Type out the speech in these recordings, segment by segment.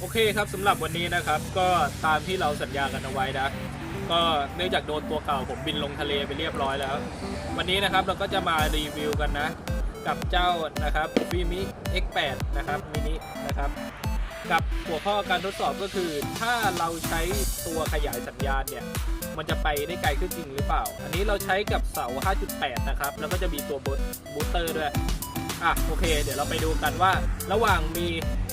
โอเคครับสำหรับวันนี้นะครับ ก็ตามที่เราสัญญากันเอาไว้นะก็เนื่องจากโดนตัวเก่าผมบินลงทะเลไปเรียบร้อยแล้ว วันนี้นะครับเราก็จะมารีวิวกันนะ กับเจ้านะครับ v m i X8 นะครับมินินะครับ กับหัวข้อการทดสอบก็คือ ถ้าเราใช้ตัวขยายสัญญาณเนี่ย มันจะไปได้ไกลขึ้นจริงหรือเปล่า อันนี้เราใช้กับเสา 5.8 นะครับ แล้วก็จะมีตัวบูสเตอร์ด้วย อะโอเค เดี๋ยวเราไปดูกันว่า ระหว่างมี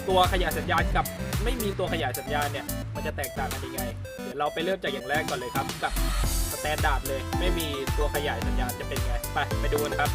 ตัวขยายสัญญาณกับไม่มีตัวขยายสัญญาณเนี่ย มันจะแตกต่างกันยังไง เดี๋ยวเราไปเริ่มจากอย่างแรกก่อนเลยครับ กับสแตนดาร์ดเลย ไม่มีตัวขยายสัญญาณจะเป็นไง ไปไปดูกันครับ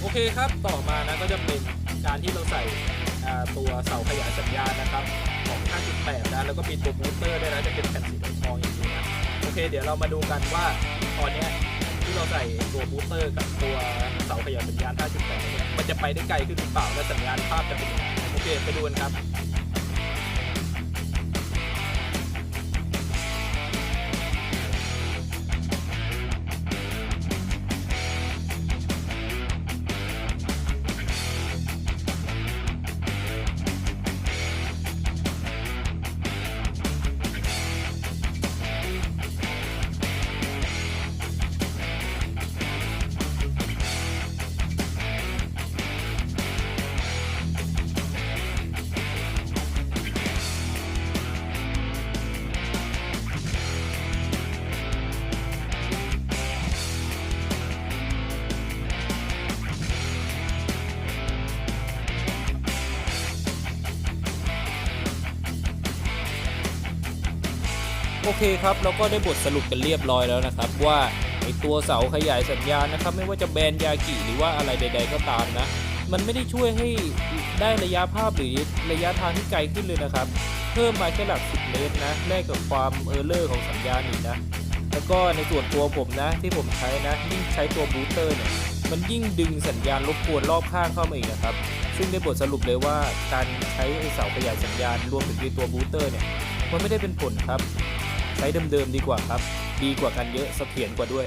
โอเคครับต่อมานะก็จะเป็นการที่เราใส่ตัวเสาขยายสัญญาณนะครับของ 5.8 นะแล้วก็มีตัวบูสเตอร์ด้วยนะจะเป็นแผ่นสีทองอย่างนี้นะโอเค เดี๋ยวเรามาดูกันว่าตอนนี้ที่เราใส่ตัวบูสเตอร์กับตัวเสาขยายสัญญาณ 5.8 เนี่ยมันจะไปได้ไกลขึ้นหรือเปล่าและสัญญาณภาพจะเป็นยังไงโอเคไปดูกันครับ โอเคครับเราก็ได้บทสรุปกันเรียบร้อยแล้วนะครับ ว่าไอตัวเสาขยายสัญญาณนะครับ ไม่ว่าจะแบรนยากิหรือว่าอะไรใด ๆ ก็ตามนะ มันไม่ได้ช่วยให้ได้ระยะภาพหรือระยะทางที่ไกลขึ้นเลยนะครับ เพิ่มมาแค่หลัก 10 เมตรนะแลกกับความเออร์เลอร์ของสัญญาณอีกนะแล้วก็ในส่วนตัวผมนะที่ผมใช้นะยิ่งใช้ตัวบูสเตอร์เนี่ยมันยิ่งดึงสัญญาณรบกวนรอบข้างเข้ามาอีกนะครับ ซึ่งได้บทสรุปเลยว่าการใช้ไอเสาขยายสัญญาณรวมถึงตัวบูสเตอร์เนี่ยมันไม่ได้เป็นผลครับ ใช้เดิมๆดีกว่าครับ ดีกว่ากันเยอะเสถียรกว่าด้วย